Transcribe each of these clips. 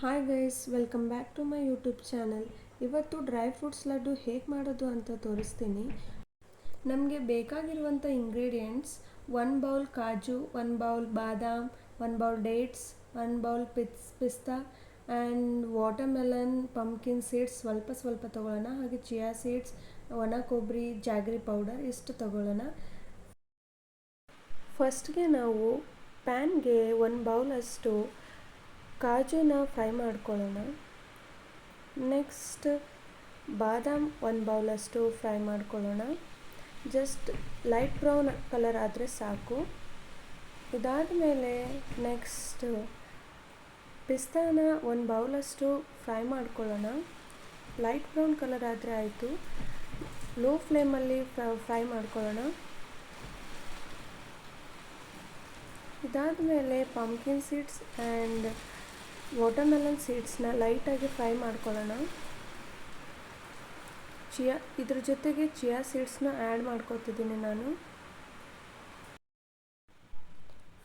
Hi guys welcome back to my YouTube channel ಇವತ್ತು dry fruits laddu ಹೇಗೆ ಮಾಡೋದು ಅಂತ ತೋರಿಸ್ತೀನಿ. ನಮಗೆ ಬೇಕಾಗಿರುವಂಥ ingredients one bowl kaju one bowl badam one bowl dates one bowl ಪಿಸ್ ಪಿಸ್ತಾ ಆ್ಯಂಡ್ ವಾಟರ್ಮೆಲನ್ ಪಂಪ್ಕಿನ್ ಸೀಡ್ಸ್ ಸ್ವಲ್ಪ ಸ್ವಲ್ಪ ತೊಗೊಳ್ಳೋಣ. ಹಾಗೆ ಚಿಯಾ ಸೀಡ್ಸ್ ಒಣ ಕೊಬ್ಬರಿ ಜಾಗ್ರಿ ಪೌಡರ್ ಇಷ್ಟು ತೊಗೊಳ್ಳೋಣ. ಫಸ್ಟ್ಗೆ ನಾವು ಪ್ಯಾನ್ಗೆ ಒಂದು ಬೌಲಷ್ಟು ಕಾಜುನ ಫ್ರೈ ಮಾಡ್ಕೊಳ್ಳೋಣ. ನೆಕ್ಸ್ಟ್ ಬಾದಾಮ್ ಒಂದು ಬೌಲಷ್ಟು ಫ್ರೈ ಮಾಡ್ಕೊಳ್ಳೋಣ. ಜಸ್ಟ್ ಲೈಟ್ ಬ್ರೌನ್ ಕಲರ್ ಆದರೆ ಸಾಕು. ಇದಾದ ಮೇಲೆ ನೆಕ್ಸ್ಟ್ ಪಿಸ್ತಾನ ಒಂದು ಬೌಲಷ್ಟು ಫ್ರೈ ಮಾಡ್ಕೊಳ್ಳೋಣ. ಲೈಟ್ ಬ್ರೌನ್ ಕಲರ್ ಆದರೆ ಆಯಿತು. ಲೋ ಫ್ಲೇಮಲ್ಲಿ ಫ್ರೈ ಮಾಡ್ಕೊಳ್ಳೋಣ. ಇದಾದ ಮೇಲೆ ಪಂಪ್ಕಿನ್ ಸೀಡ್ಸ್ ಆ್ಯಂಡ್ ವಾಟರ್ಮೆಲನ್ ಸೀಡ್ಸ್ನ ಲೈಟಾಗಿ ಫ್ರೈ ಮಾಡ್ಕೊಳ್ಳೋಣ. ಚಿಯಾ, ಇದ್ರ ಜೊತೆಗೆ ಚಿಯಾ ಸೀಡ್ಸ್ನ ಆ್ಯಡ್ ಮಾಡ್ಕೋತಿದ್ದೀನಿ ನಾನು.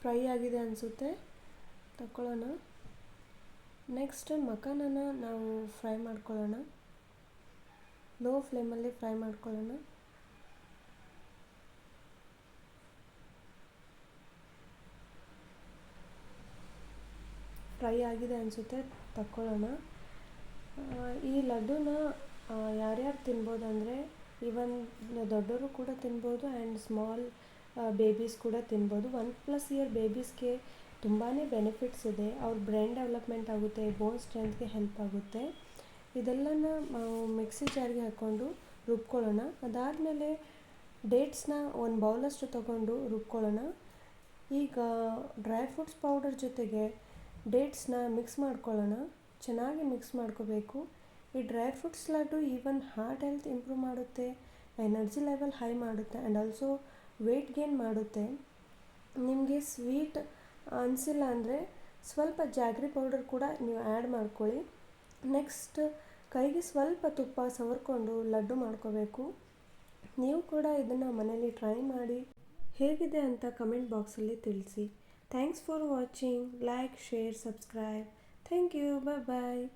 ಫ್ರೈ ಆಗಿದೆ ಅನಿಸುತ್ತೆ. ತಗೊಳ್ಳೋಣ ನೆಕ್ಸ್ಟ್ ಮಕಾನನ ನಾವು ಫ್ರೈ ಮಾಡ್ಕೊಳ್ಳೋಣ. ಲೋ ಫ್ಲೇಮಲ್ಲಿ ಫ್ರೈ ಮಾಡ್ಕೊಳ್ಳೋಣ. ಫ್ರೈ ಆಗಿದೆ ಅನಿಸುತ್ತೆ, ತಕ್ಕೊಳ್ಳೋಣ. ಈ ಲಡ್ಡುನ ಯಾರ್ಯಾರು ತಿನ್ಬೋದು ಅಂದರೆ ಈವನ್ ದೊಡ್ಡವರು ಕೂಡ ತಿನ್ಬೋದು ಆ್ಯಂಡ್ ಸ್ಮಾಲ್ ಬೇಬೀಸ್ ಕೂಡ ತಿನ್ಬೋದು. ಒನ್ ಪ್ಲಸ್ ಇಯರ್ ಬೇಬೀಸ್ಗೆ ತುಂಬಾ ಬೆನಿಫಿಟ್ಸ್ ಇದೆ. ಅವ್ರ ಬ್ರೈನ್ ಡೆವಲಪ್ಮೆಂಟ್ ಆಗುತ್ತೆ, ಬೋನ್ ಸ್ಟ್ರೆಂತ್ಗೆ ಹೆಲ್ಪ್ ಆಗುತ್ತೆ. ಇದೆಲ್ಲನ ಮಿಕ್ಸಿ ಜಾರ್ಗೆ ಹಾಕ್ಕೊಂಡು ರುಬ್ಕೊಳ್ಳೋಣ. ಅದಾದಮೇಲೆ ಡೇಟ್ಸ್ನ ಒಂದು ಬೌಲಷ್ಟು ತೊಗೊಂಡು ರುಬ್ಕೊಳ್ಳೋಣ. ಈಗ ಡ್ರೈ ಫ್ರೂಟ್ಸ್ ಪೌಡರ್ ಜೊತೆಗೆ ಡೇಟ್ಸ್ನ ಮಿಕ್ಸ್ ಮಾಡ್ಕೊಳ್ಳೋಣ. ಚೆನ್ನಾಗಿ ಮಿಕ್ಸ್ ಮಾಡ್ಕೋಬೇಕು. ಈ dry fruits laddu even heart health improve ಮಾಡುತ್ತೆ ಎನರ್ಜಿ ಲೆವೆಲ್ ಹೈ ಮಾಡುತ್ತೆ ಆ್ಯಂಡ್ ಆಲ್ಸೋ ವೆಯ್ಟ್ ಗೇನ್ ಮಾಡುತ್ತೆ. ನಿಮಗೆ ಸ್ವೀಟ್ ಅನಿಸಿಲ್ಲ ಅಂದರೆ ಸ್ವಲ್ಪ ಜಾಗ್ರಿ ಪೌಡರ್ ಕೂಡ ನೀವು ಆ್ಯಡ್ ಮಾಡ್ಕೊಳ್ಳಿ. ನೆಕ್ಸ್ಟ್ ಕೈಗೆ ಸ್ವಲ್ಪ ತುಪ್ಪ ಸವರ್ಕೊಂಡು ಲಡ್ಡು ಮಾಡ್ಕೋಬೇಕು. ನೀವು ಕೂಡ ಇದನ್ನು ಮನೇಲಿ ಟ್ರೈ ಮಾಡಿ ಹೇಗಿದೆ ಅಂತ ಕಮೆಂಟ್ ಬಾಕ್ಸಲ್ಲಿ ತಿಳಿಸಿ. Thanks for watching. Like, share, subscribe. Thank you. Bye bye.